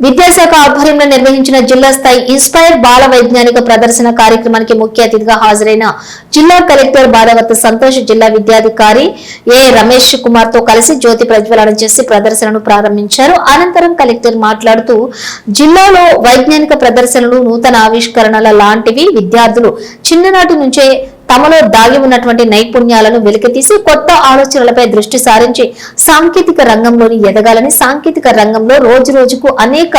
విద్యాశాఖ ఆధ్వర్యంలో నిర్వహించిన జిల్లా స్థాయి ఇన్స్పైర్ బాల వైజ్ఞానిక ప్రదర్శన కార్యక్రమానికి ముఖ్య అతిథిగా హాజరైన జిల్లా కలెక్టర్ బాలవర్త సంతోష్ జిల్లా విద్యాధికారి ఏ రమేష్ కుమార్తో కలిసి జ్యోతి ప్రజ్వలనం చేసి ప్రదర్శనను ప్రారంభించారు. అనంతరం కలెక్టర్ మాట్లాడుతూ జిల్లాలో వైజ్ఞానిక ప్రదర్శనలు నూతన ఆవిష్కరణల లాంటివి విద్యార్థులు చిన్ననాటి నుంచే తమలో దాగి ఉన్నటువంటి నైపుణ్యాలను వెలికితీసి కొత్త ఆలోచనలపై దృష్టి సారించి సాంకేతిక రంగంలోని ఎదగాలని సాంకేతిక రంగంలో రోజు రోజుకు అనేక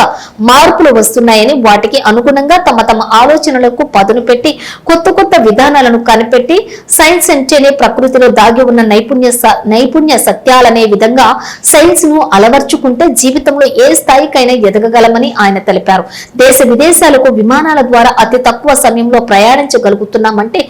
మార్పులు వస్తున్నాయని వాటికి అనుగుణంగా తమ తమ ఆలోచనలకు పదును పెట్టి కొత్త కొత్త విధానాలను కనిపెట్టి సైన్స్ అంటేనే ప్రకృతిలో దాగి ఉన్న నైపుణ్య స- నైపుణ్య సత్యాలనే విధంగా సైన్స్ను అలవర్చుకుంటే జీవితంలో ఏ స్థాయికైనా ఎదగగలమని ఆయన తెలిపారు. దేశ విదేశాలకు విమానాల ద్వారా అతి తక్కువ సమయంలో ప్రయాణించగలుగుతున్నామంటే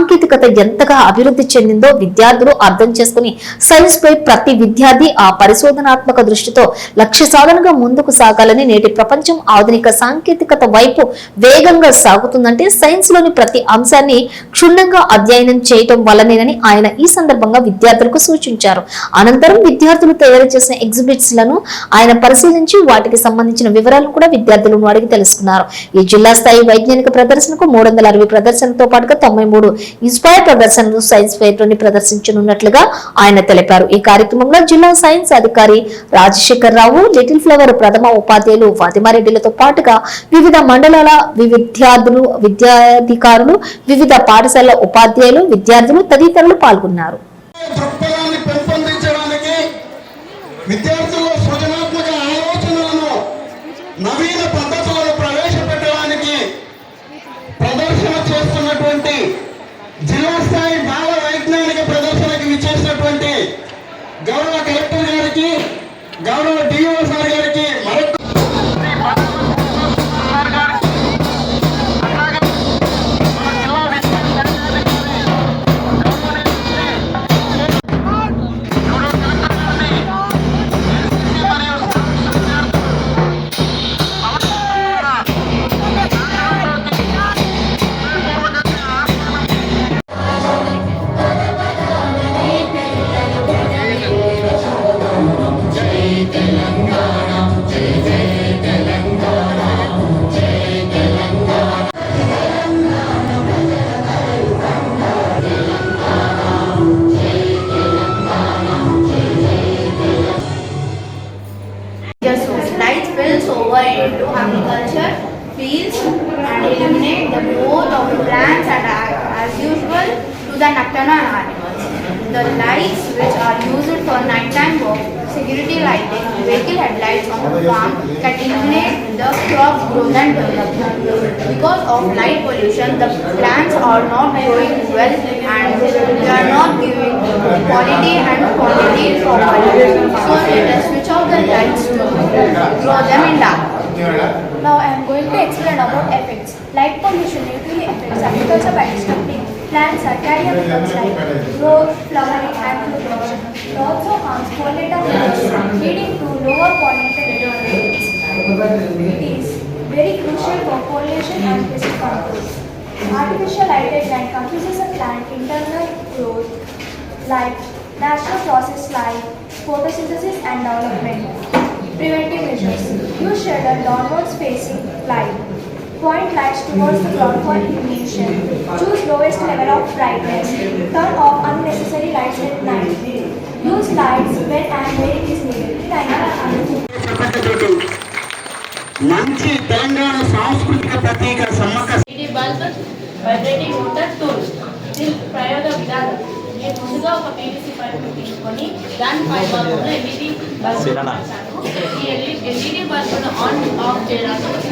సాంకేతికత ఎంతగా అభివృద్ధి చెందిందో విద్యార్థులు అర్థం చేసుకుని సైన్స్ పై ప్రతి విద్యార్థి ఆ పరిశోధనాత్మక దృష్టితో లక్ష్య సాధనగా ముందుకు సాగాలని నేటి ప్రపంచం ఆధునిక సాంకేతికత వైపు వేగంగా సాగుతుందంటే సైన్స్లోని ప్రతి అంశాన్ని క్షుణ్ణంగా అధ్యయనం చేయటం వల్లనేనని ఆయన ఈ సందర్భంగా విద్యార్థులకు సూచించారు. అనంతరం విద్యార్థులు తయారు చేసిన ఎగ్జిబిట్స్లను ఆయన పరిశీలించి వాటికి సంబంధించిన వివరాలను కూడా విద్యార్థులను అడిగి తెలుసుకున్నారు. ఈ జిల్లా స్థాయి వైజ్ఞానిక ప్రదర్శనకు మూడు వందల అరవై ప్రదర్శనతో పాటుగా తొంభై మూడు ఇన్స్పైర్ ప్రదర్శనలు సైన్స్ ఫెయిర్లోని ప్రదర్శించనున్నట్లుగా ఆయన తెలిపారు. ఈ కార్యక్రమంలో జిల్లా సైన్స్ అధికారి రాజశేఖర్ రావు లిటిల్ ఫ్లవర్ ప్రథమ ఉపాధ్యాయులు ఫాతిమారెడ్డిలతో పాటుగా వివిధ మండలాల విద్యార్థులు విద్యాధికారులు వివిధ పాఠశాల ఉపాధ్యాయులు విద్యార్థులు తదితరులు పాల్గొన్నారు. దృక్పథాన్ని జిల్లా Just so light spills over into agriculture, fields and eliminate the growth of plants and as usual to the nocturnal animals. The lights which are used for nighttime work, security lighting, vehicle headlights on the farm can the crop growth and development. Because of light pollution, the plants are not growing well and they are not giving quality and quantity properly. So let us switch off the lights to grow them in dark. Now I am going to explain about effects. Light pollution usually affects agriculture by disrupting plants circadian rhythms like growth, flowering and fruition. It also harms pollinator plants, leading to lower pollinator rates. It is very crucial for pollination and pest control. Artificial lighted light confuses a plant internal growth like natural process like photosynthesis and development. Preventive measures. Use shaded downwards facing light. Point lights towards the ground for illumination. Choose lowest level of brightness. Turn off unnecessary lights at night. Use lights when and where it is needed. Thank you. పద్ధతులు మంచి తెలంగాణ సాంస్కృతిక ప్రతీక bulb vibrating motor tool దీని ప్రయోగ విధానం నేను ముందుగా ఒక పీవీసీ పైప్ తీసుకొని దాని పై భాగంలో ఎల్ఈడి బల్బ్ అమర్చాను ఈ ఎల్ఈడి బల్బ్ను ఆన్ ఆఫ్ చేయడానికి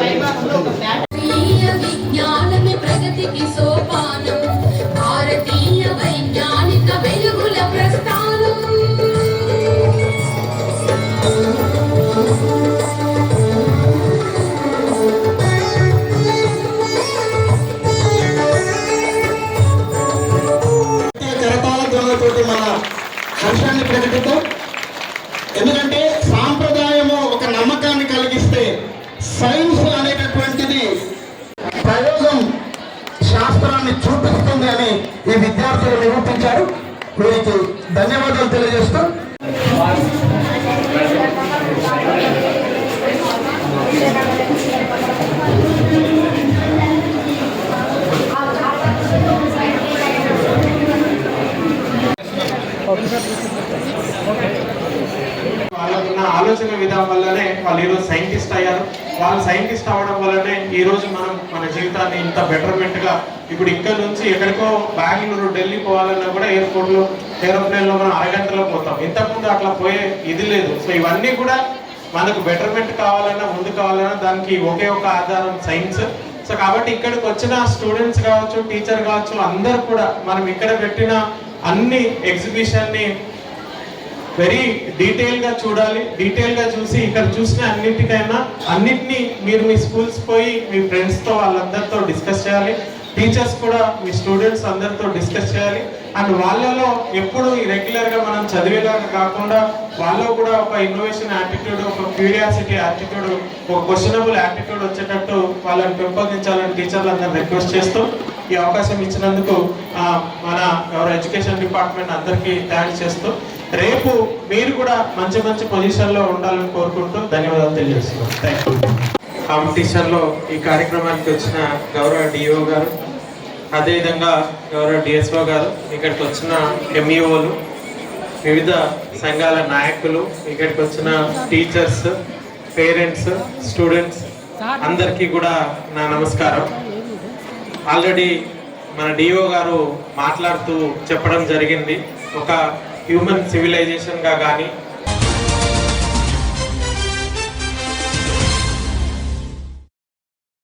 పైప్ ఒక బ్యాటరీ విజ్ఞానమే ప్రగతికి సోపానం భారతీయ వైజ్ఞానిక వెలుగుల ప్రస్థానం మన హర్షాన్ని ప్రకటిద్దాం ఎందుకంటే సాంప్రదాయము ఒక నమ్మకాన్ని కలిగిస్తే సైన్స్ అనేటటువంటిది ప్రయోగం శాస్త్రాన్ని చూపిస్తుంది అని ఈ విద్యార్థులు నిరూపించారు. వీరికి ధన్యవాదాలు తెలియజేస్తూ ఆలోచన విధానం వల్లనే వాళ్ళు ఈరోజు సైంటిస్ట్ అయ్యారు. వాళ్ళు సైంటిస్ట్ అవ్వడం వల్లనే ఈరోజు మనం మన జీవితాన్ని ఇంత బెటర్మెంట్గా ఇప్పుడు ఇక్కడ నుంచి ఎక్కడికో బెంగళూరు ఢిల్లీ పోవాలన్నా కూడా ఎయిర్పోర్ట్లో ఏరోప్లేన్లో మనం అరగంటలో పోతాం. ఇంతకుముందు అట్లా పోయే ఇది లేదు. సో ఇవన్నీ కూడా మనకు బెటర్మెంట్ కావాలన్నా ముందు కావాలన్నా దానికి ఒకే ఒక ఆధారం సైన్స్ సో కాబట్టి ఇక్కడికి వచ్చిన స్టూడెంట్స్ కావచ్చు టీచర్ కావచ్చు అందరు కూడా మనం ఇక్కడ పెట్టిన అన్ని ఎగ్జిబిషన్ని వెరీ డీటెయిల్గా చూడాలి. డీటెయిల్గా చూసి ఇక్కడ చూసిన అన్నిటికైనా అన్నిటినీ మీరు మీ స్కూల్స్ పోయి మీ ఫ్రెండ్స్తో వాళ్ళందరితో డిస్కస్ చేయాలి. టీచర్స్ కూడా మీ స్టూడెంట్స్ అందరితో డిస్కస్ చేయాలి. అండ్ వాళ్ళలో ఎప్పుడు రెగ్యులర్గా మనం చదివేలాగా కాకుండా వాళ్ళు కూడా ఒక ఇన్నోవేషన్ యాటిట్యూడ్ ఒక క్యూరియాసిటీ యాటిట్యూడ్ ఒక క్వశ్చనబుల్ యాటిట్యూడ్ వచ్చేటట్టు వాళ్ళని పెంపొందించాలని టీచర్లు అందరూ రిక్వెస్ట్ చేస్తూ ఈ అవకాశం ఇచ్చినందుకు మన ఎవరు ఎడ్యుకేషన్ డిపార్ట్మెంట్ అందరికీ థ్యాంక్స్ చేస్తూ రేపు మీరు కూడా మంచి మంచి పొజిషన్లో ఉండాలని కోరుకుంటూ ధన్యవాదాలు తెలియజేస్తున్నాం. థ్యాంక్ యూ కాంపిటీషన్లో ఈ కార్యక్రమానికి వచ్చిన గౌరవ డిఓ గారు అదేవిధంగా గౌరవ డిఎస్ఓ గారు ఇక్కడికి వచ్చిన ఎంఈఓలు వివిధ సంఘాల నాయకులు ఇక్కడికి వచ్చిన టీచర్స్ పేరెంట్స్ స్టూడెంట్స్ అందరికీ కూడా నా నమస్కారం. ఆల్రెడీ మన డిఓ గారు మాట్లాడుతూ చెప్పడం జరిగింది. ఒక హ్యూమన్ సివిలైజేషన్గా కానీ